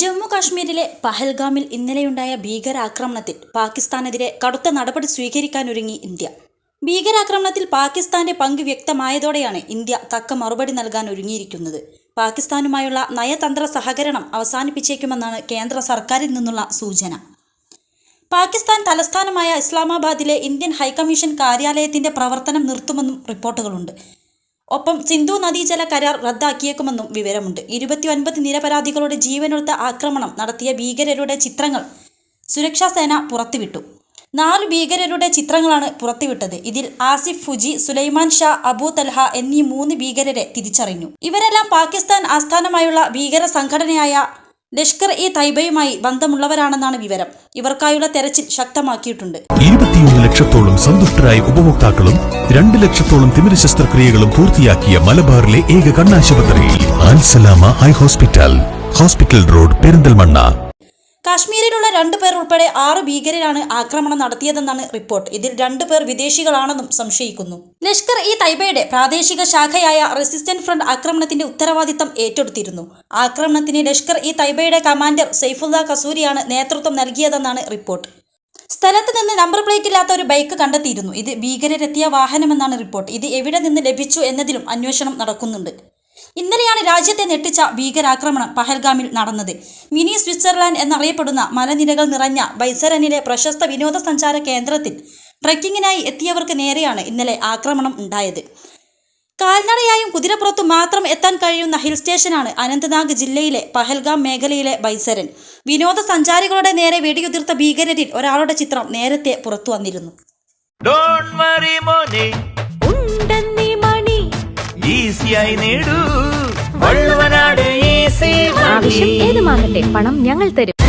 ജമ്മു കാശ്മീരിലെ പഹൽഗാമിൽ ഇന്നലെയുണ്ടായ ഭീകരാക്രമണത്തിൽ പാകിസ്ഥാനെതിരെ കടുത്ത നടപടി സ്വീകരിക്കാനൊരുങ്ങി ഇന്ത്യ. ഭീകരാക്രമണത്തിൽ പാകിസ്ഥാന്റെ പങ്ക് വ്യക്തമായതോടെയാണ് ഇന്ത്യ തക്ക മറുപടി നൽകാൻ ഒരുങ്ങിയിരിക്കുന്നത്. പാകിസ്ഥാനുമായുള്ള നയതന്ത്ര സഹകരണം അവസാനിപ്പിച്ചേക്കുമെന്നാണ് കേന്ദ്ര സർക്കാരിൽ നിന്നുള്ള സൂചന. പാകിസ്ഥാൻ തലസ്ഥാനമായ ഇസ്ലാമാബാദിലെ ഇന്ത്യൻ ഹൈക്കമ്മീഷൻ കാര്യാലയത്തിന്റെ പ്രവർത്തനം നിർത്തുമെന്നും റിപ്പോർട്ടുകളുണ്ട്. ഒപ്പം സിന്ധു നദീജല കരാർ റദ്ദാക്കിയേക്കുമെന്നും വിവരമുണ്ട്. ഇരുപത്തിയൊൻപത് നിരപരാധികളുടെ ജീവനൊടുത്ത ആക്രമണം നടത്തിയ ഭീകരരുടെ ചിത്രങ്ങൾ സുരക്ഷാ സേന പുറത്തുവിട്ടു. നാല് ഭീകരരുടെ ചിത്രങ്ങളാണ് പുറത്തുവിട്ടത്. ഇതിൽ ആസിഫ് ഫുജി സുലൈമാൻ ഷാ അബൂ തൽഹ എന്നീ മൂന്ന് ഭീകരരെ തിരിച്ചറിഞ്ഞു. ഇവരെല്ലാം പാകിസ്ഥാൻ ആസ്ഥാനമായുള്ള ഭീകര സംഘടനയായ ലഷ്കർ ഇ തൈബയുമായി ബന്ധമുള്ളവരാണെന്നാണ് വിവരം. ഇവർക്കായുള്ള തെരച്ചിൽ ശക്തമാക്കിയിട്ടുണ്ട്. ഇരുപത്തിയൊന്ന് ലക്ഷത്തോളം സന്തുഷ്ടരായ ഉപഭോക്താക്കളും രണ്ട് ലക്ഷത്തോളം തിമിര ശസ്ത്രക്രിയകളും പൂർത്തിയാക്കിയ മലബാറിലെ ഏക കണ്ണാശുപത്രി ഹോസ്പിറ്റൽ. Hospital road Perinthalmanna. കാശ്മീരിലുള്ള രണ്ടു പേർ ഉൾപ്പെടെ ആറ് ഭീകരരാണ് ആക്രമണം നടത്തിയതെന്നാണ് റിപ്പോർട്ട്. ഇതിൽ രണ്ടു പേർ വിദേശികളാണെന്നും സംശയിക്കുന്നു. ലഷ്കർ ഇ തൈബയുടെ പ്രാദേശിക ശാഖയായ റെസിസ്റ്റന്റ് ഫ്രണ്ട് ആക്രമണത്തിന്റെ ഉത്തരവാദിത്തം ഏറ്റെടുത്തിരുന്നു. ആക്രമണത്തിന് ലഷ്കർ ഇ തൈബയുടെ കമാൻഡർ സൈഫുല്ല കസൂരിയാണ് നേതൃത്വം നൽകിയതെന്നാണ് റിപ്പോർട്ട്. സ്ഥലത്ത് നിന്ന് നമ്പർ പ്ലേറ്റ് ഇല്ലാത്ത ഒരു ബൈക്ക് കണ്ടെത്തിയിരുന്നു. ഇത് ഭീകരരെത്തിയ വാഹനമെന്നാണ് റിപ്പോർട്ട്. ഇത് എവിടെ നിന്ന് ലഭിച്ചു എന്നതിലും അന്വേഷണം നടക്കുന്നുണ്ട്. ഇന്നലെയാണ് രാജ്യത്തെ ഞെട്ടിച്ച ഭീകരാക്രമണം പഹൽഗാമിൽ നടന്നത്. മിനി സ്വിറ്റ്സർലാൻഡ് എന്നറിയപ്പെടുന്ന മലനിരകൾ നിറഞ്ഞ ബൈസരനിലെ പ്രശസ്ത വിനോദസഞ്ചാര കേന്ദ്രത്തിൽ ട്രക്കിങ്ങിനായി എത്തിയവർക്ക് നേരെയാണ് ഇന്നലെ ആക്രമണം ഉണ്ടായത്. കാൽനടയായും കുതിരപ്പുറത്തും മാത്രം എത്താൻ കഴിയുന്ന ഹിൽ സ്റ്റേഷനാണ് അനന്ത്നാഗ് ജില്ലയിലെ പഹൽഗാം മേഖലയിലെ ബൈസരൻ വിനോദസഞ്ചാരികളുടെ നേരെ വെടിയുതിർത്ത ഭീകരരിൽ ഒരാളുടെ ചിത്രം നേരത്തെ പുറത്തു വന്നിരുന്നു. ഈസിയായി നേടൂ. വള്ളുവനാട് ഈസി ആവശ്യം ഏതുമാകട്ടെ പണം ഞങ്ങൾ തരും.